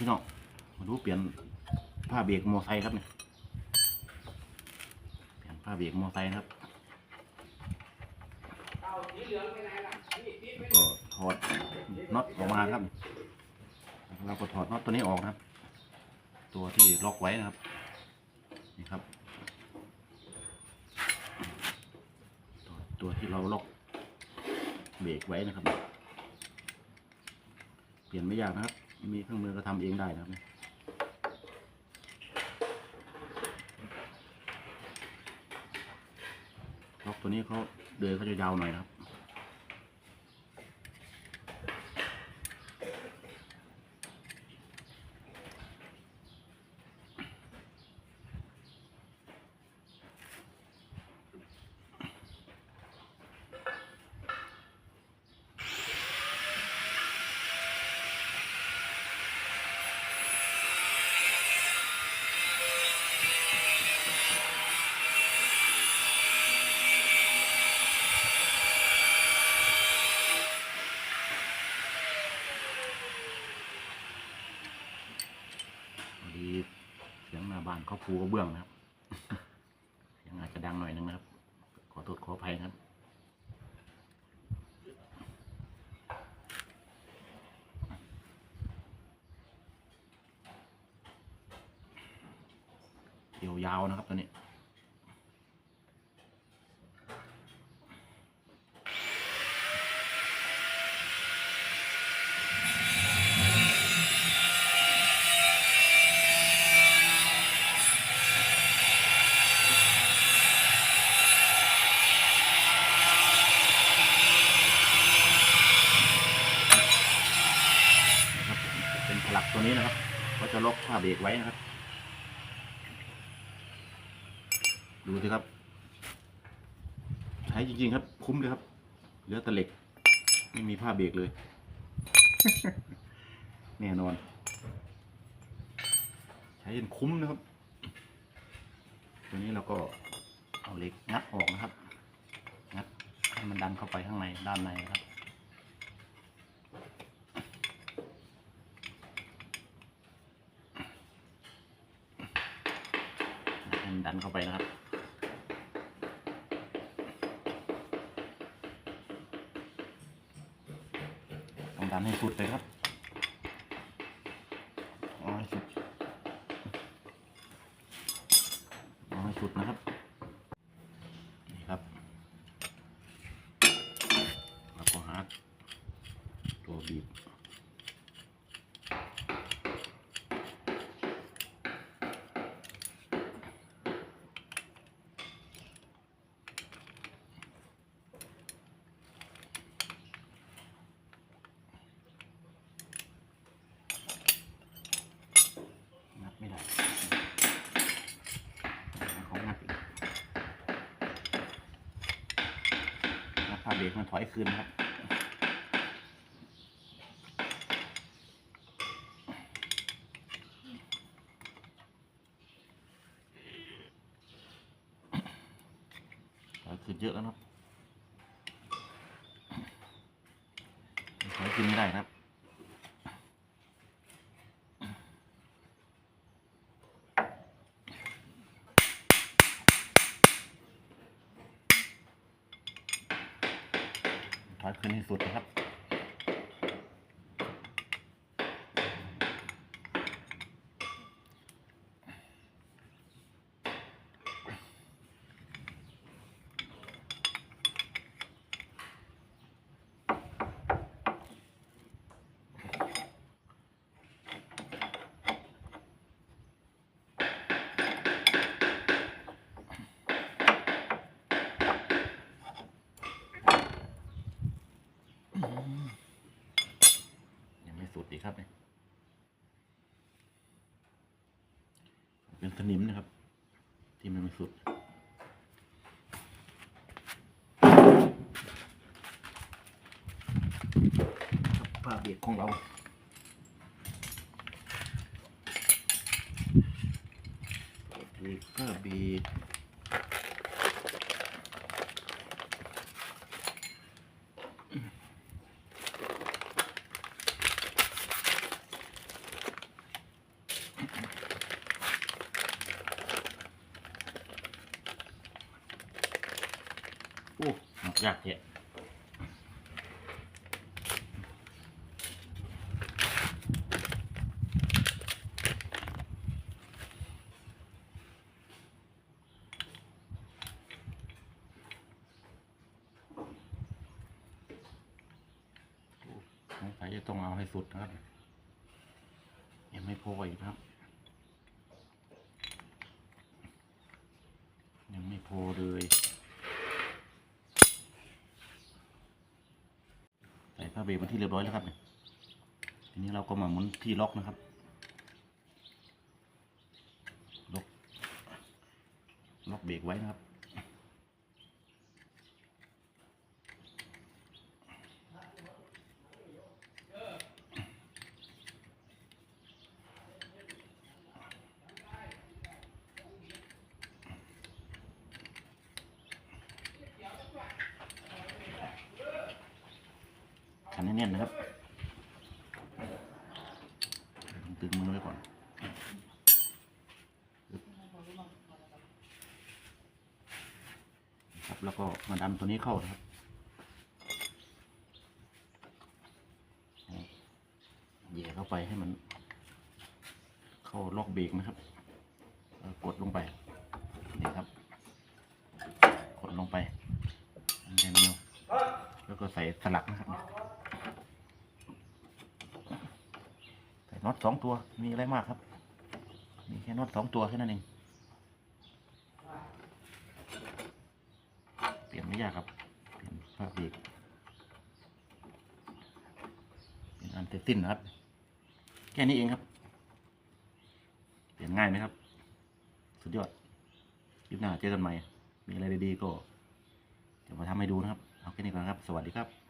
พี่น้องมาดูเปลี่ยนผ้าเบรกมอไซค์ครับเนี่ยเปลี่ยนผ้าเบรกมอไซค์ครับแล้วก็ถอดน็อตออกมาครับแล้วเราก็ถอดน็อตตัวนี้ออกนะครับ ตัวที่ล็อกไว้นะครับนี่ครับตตัวที่เราล็อกเบรกไว้นะครับ เปลี่ยนไม่ยากนะครับ มีเครื่องมือก็ทำเองได้นะครับล็อกตัวนี้เขาเดินเขาจะยาวหน่อยนะครับ พอดีเสียงหน้าบ้าน เขาปูกระเบื้องนะครับยังอาจจะดังหน่อยนึงนะครับ ขอโทษขออภัยครับเดี่ยวยาวนะครับตัวนี้ นะครับเป็นผลักตัวนี้นะครับก็จะ ล็อกผ้าเบรกไว้นะครับ ดูสิครับ ใช้จริงๆครับ คุ้มเลยครับ เหลือแต่เหล็ก ไม่มีผ้าเบรกเลย แน่นอน ใช้จนคุ้มนะครับ ตัวนี้เราก็เอาเหล็กงัดออกนะครับงัดให้มันดันเข้าไปข้างในด้านในครับ ให้มัน ดันเข้าไปนะครับ ต้องดันให้สุดเลยครับเอาให้สุดเอาให้สุดนะครับ นี่ครับแล้วก็หาตัวบีบ งัดไม่ได้ของงัดอีก พาเบรกมันถอยคืนนะครับถอยคืนเยอะแล้วนะครับถอยคืนไม่ได้นะครับ ถอยขึ้นให้สุดนะครับ ครับเนี่ยเป็นสนิมนะครับ ที่มันไม่สุดผ้าเบียดของเราเบียดผ้าเบียด ออกยากเจ๊สงสัยจะต้องเอาให้สุดนะครับ ยังไม่พออีกนะครับ ยังไม่พอเลย ใส่ผ้าเบรกมาที่เรียบร้อยแล้วครับทีนี้เราก็มาหมุนที่ล็อกนะครับล็อกล็อกเบรกไว้นะครับ ขั แน่นนะครับตึงมือไว้ก่อนครับแล้วก็มาดันตัวนี้เข้านะครับเหย่เข้าไปให้มัน เข้าล็อกเบรกนะครับกดลงไปนี่ครับ กดลงไปอันวแล้วก็ใส่สลักนะครับ ใส่ น็อตสองตัวมีอะไรมากครับ มีแค่น็อตสองตัวแค่นั้นเองเปลี่ยนไม่ยากครับเปลี่ยนภาพเบรกเป็นอันเสร็จสิ้นนะครับ แค่นี้เองครับ เปลี่ยนง่ายไหมครับ สุดยอดคลิปหน้าเจอกันใหม่มีอะไรดีๆก็จะมาทำให้ดูนะครับ เอาแค่นี้ก่อนครับ สวัสดีครับ